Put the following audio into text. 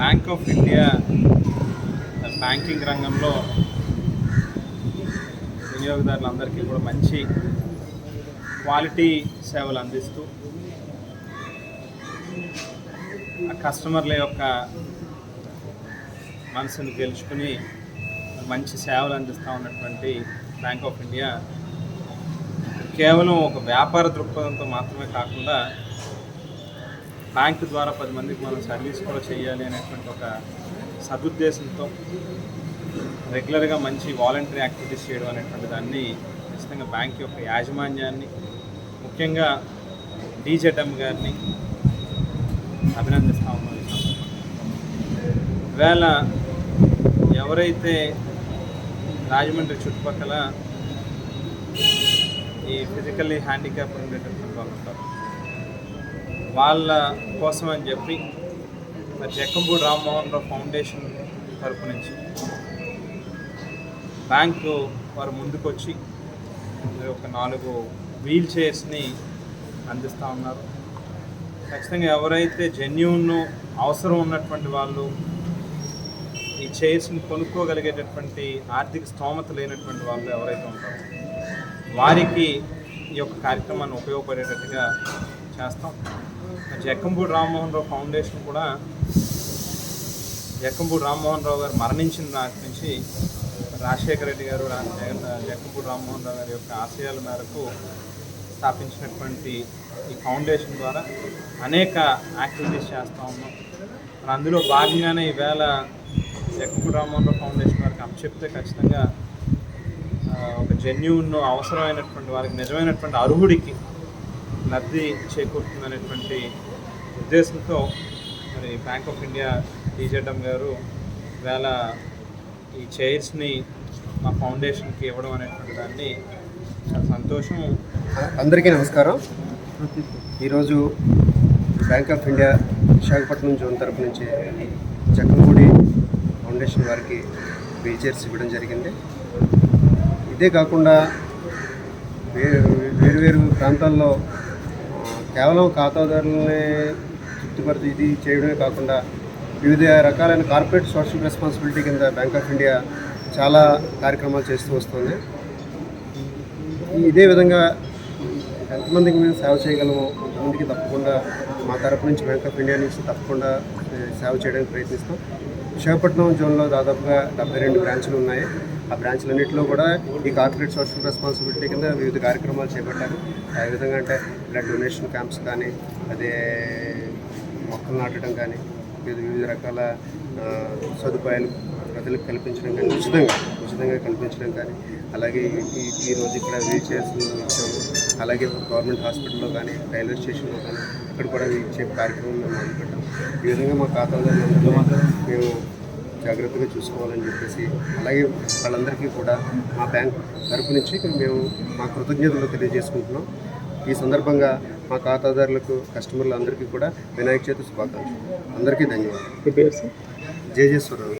Bank of India banking రంగంలో వినియోగదారులందరికీ కూడా మంచి క్వాలిటీ సేవలు అందిస్తూ ఆ కస్టమర్ల యొక్క మనసును గెలుచుకుని మంచి సేవలు అందిస్తూ ఉన్నటువంటి బ్యాంక్ ఆఫ్ ఇండియా కేవలం ఒక వ్యాపార దృక్పథంతో మాత్రమే కాకుండా బ్యాంక్ ద్వారా పది మందికి మనం సర్వీస్ కూడా చేయాలి అనేటువంటి ఒక సదుద్దేశంతో రెగ్యులర్గా మంచి వాలంటరీ యాక్టివిటీస్ చేయడం అనేటువంటి దాన్ని ఖచ్చితంగా బ్యాంక్ యొక్క యాజమాన్యాన్ని ముఖ్యంగా డీజెడ్ఎం గారిని అభినందిస్తా ఉన్నాం ఈ ఎవరైతే రాజమండ్రి చుట్టుపక్కల ఈ ఫిజికల్లీ హ్యాండిక్యాప్ ఉండేటటువంటి వాళ్ళు ఉంటారు వాళ్ళ కోసం అని చెప్పి మరి జక్కంపూడి రామ్మోహన్ రావు ఫౌండేషన్ తరపు నుంచి బ్యాంకు వారు ముందుకొచ్చి ఒక నాలుగు వీల్ చైర్స్ని అందిస్తూ ఉన్నారు. ఖచ్చితంగా ఎవరైతే జెన్యున్ అవసరం ఉన్నటువంటి వాళ్ళు ఈ చైర్స్ని కొనుక్కోగలిగేటటువంటి ఆర్థిక స్తోమత లేనటువంటి వాళ్ళు ఎవరైతే ఉంటారో వారికి ఈ యొక్క కార్యక్రమాన్ని ఉపయోగపడేటట్టుగా చేస్తాం. జక్కంపూడి రామ్మోహన్ రావు ఫౌండేషన్ కూడా జక్కంపూడి రామ్మోహన్ రావు గారు మరణించిన నాటి నుంచి రాజశేఖర రెడ్డి గారు జగన్ జక్కంపూడి రామ్మోహన్ రావు గారి యొక్క ఆశయాల మేరకు స్థాపించినటువంటి ఈ ఫౌండేషన్ ద్వారా అనేక యాక్టివిటీస్ చేస్తూ ఉన్నాం. మరి అందులో భాగంగానే ఈవేళ జక్కంపూడి రామ్మోహన్ రావు ఫౌండేషన్ వారికి అప్పచెప్తే ఖచ్చితంగా ఒక జెన్యున్ అవసరమైనటువంటి వారికి నిజమైనటువంటి అర్హుడికి లబ్ధి చేకూరుతుందనేటువంటి ఉద్దేశంతో మరి బ్యాంక్ ఆఫ్ ఇండియా టీజెడ్ఎం గారు వేళ ఈ చైర్స్ని మా ఫౌండేషన్కి ఇవ్వడం అనేటువంటి దాన్ని చాలా సంతోషం. అందరికీ నమస్కారం. ఈరోజు bank of India Visakhapatnam zone తరపు నుంచి జక్కంపూడి ఫౌండేషన్ వారికి వీచర్స్ ఇవ్వడం జరిగింది. ఇదే కాకుండా వేరు వేరు ప్రాంతాల్లో కేవలం ఖాతాదారులనే తృప్తిపరిచి ఇది చేయడమే కాకుండా వివిధ రకాలైన కార్పొరేట్ సోషల్ రెస్పాన్సిబిలిటీ కింద బ్యాంక్ ఆఫ్ ఇండియా చాలా కార్యక్రమాలు చేస్తూ వస్తుంది. ఇదే విధంగా ఎంతమందికి మేము సేవ చేయగలము కొంతమందికి తప్పకుండా మా తరపు నుంచి బ్యాంక్ ఆఫ్ ఇండియా నుంచి తప్పకుండా సేవ చేయడానికి ప్రయత్నిస్తాం. విశాఖపట్నం జోన్లో దాదాపుగా డెబ్బై రెండు బ్రాంచ్లు ఉన్నాయి. ఆ బ్రాంచ్లన్నింటిలో కూడా ఈ కార్పొరేట్ సోషల్ రెస్పాన్సిబిలిటీ కింద వివిధ కార్యక్రమాలు చేపట్టారు. ఏ విధంగా అంటే బ్లడ్ డొనేషన్ క్యాంప్స్ కానీ అదే మొక్కలు నాటడం కానీ వివిధ వివిధ రకాల సదుపాయాలు ప్రజలకు కల్పించడం కానీ ఉచితంగా ఉచితంగా కల్పించడం కానీ అలాగే ఈ ఈ రోజు ఇక్కడ వీల్ చైర్స్ ఇచ్చాము అలాగే గవర్నమెంట్ హాస్పిటల్లో కానీ రైల్వే స్టేషన్లో కానీ ఇక్కడ కూడా ఇచ్చే కార్యక్రమం మేము మొదలుపెట్టాం ఈ విధంగా మా ఖాతాదారులందరూ మేము జాగ్రత్తగా చూసుకోవాలని చెప్పేసి అలాగే వాళ్ళందరికీ కూడా మా బ్యాంక్ తరపు నుంచి మేము మా కృతజ్ఞతలు తెలియజేసుకుంటున్నాం. ఈ సందర్భంగా మా ఖాతాదారులకు కస్టమర్లు అందరికీ కూడా వినాయక చవితి శుభాకాంక్షలు. అందరికీ ధన్యవాదాలు. జేజేశ్వరరావు.